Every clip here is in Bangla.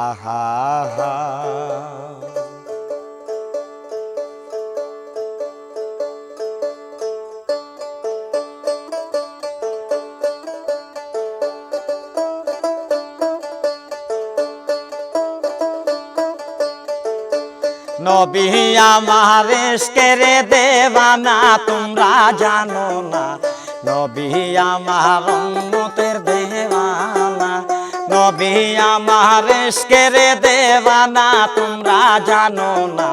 আহা নবিয়া মহাবেশ কেরে দেবা না তোমরা জানো না। নবিয়া মহাবন্ধ তের দেবা নবী আমার রে দেবানা তোমরা জানো না।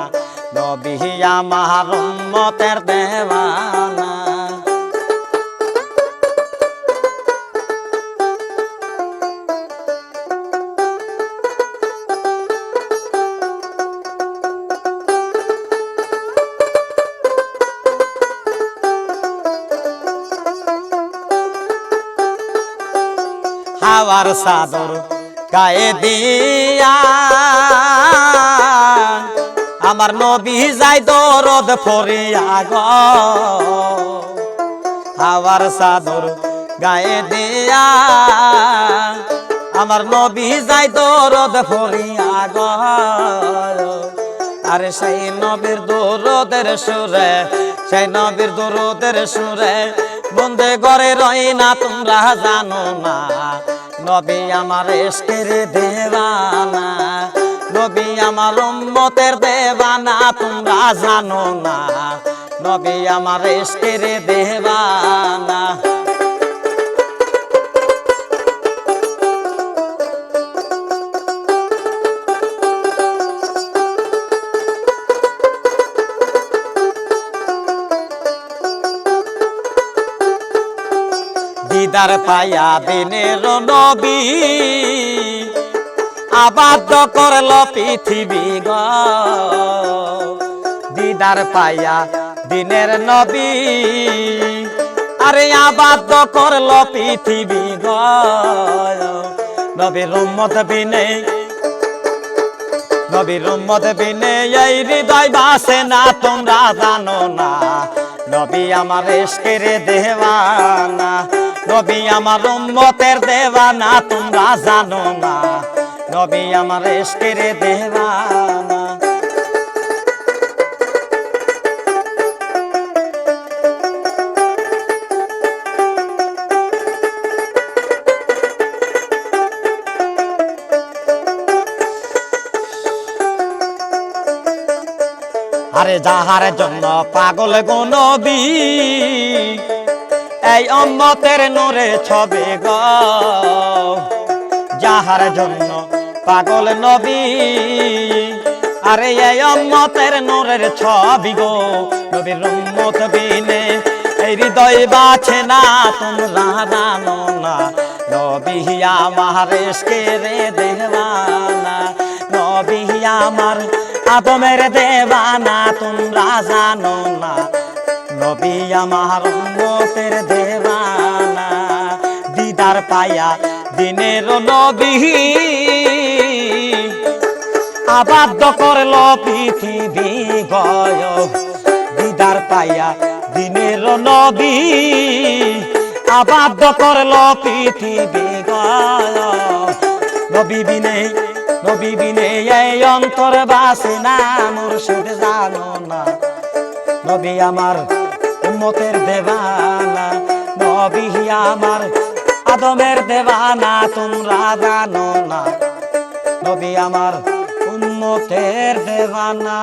নবী আমার মতের দেওয়ানা। হাওয়ার সাদর গায়ে দিয়া। আমার নবী যাই দরদ ফরিয়া গ। হাওয়ার সাদর গায়ে দিয়া। আমার নবী যাই দরদ ফরিয়া গ। আরে সেই নবীর দরদের সুরে, সেই নবীর দরদের সুরে বন্দে ঘরে রই না তোমরা জানো না। নবী আমার এসকের দেবানা নবী আমার উম্মতের দেবানা তোমরা জানো না। নবী আমার এসকের দেবানা দিদার পায়া দিনের নবী। আবাদ করল পৃথিবী গ। দিদার পায়া দিনের নবী। আরে আবাদ করল পৃথিবী গ। নবীর উম্মত বিনে, নবীর উম্মত বিনে এই হৃদয় বাসে না, তোমরা জানো না। নবী আমার এসকের দেওয়ানা। নবী আমার উম্মতের দেওয়ানা, তোমরা জানো না। নবী আমার এসকের দেওয়ানা। আরে যাহার জন্য পাগল গো নবী এই অম্মতের নূরে ছবে গ। যাহার জন্য পাগল নবী, আরে এই অম্মতের নূরের ছবি গো। নবীর উম্মত বিনে এই হৃদয় বাছে না, তোমরা জানো না। নবী আমার এসকে রে দেওয়ানা নবী আমার আদমের দেওয়ানা, তোমরা জানো না। নবী দিদার পায়া, দিনের নবী। আবাদ করল পৃথিবী গয়। দিদার পায়া, দিনের নবী। আবাদ করল পৃথিবী গয়। নবী বিনে নবী বিনে এই অন্তর বাসে না, মুর্শিদ জানো না। নবী আমার উম্মতের দেবানা, নবী আমার আদমের দেবানা তোমরা জানো না। নবী আমার উন্মতের দেবানা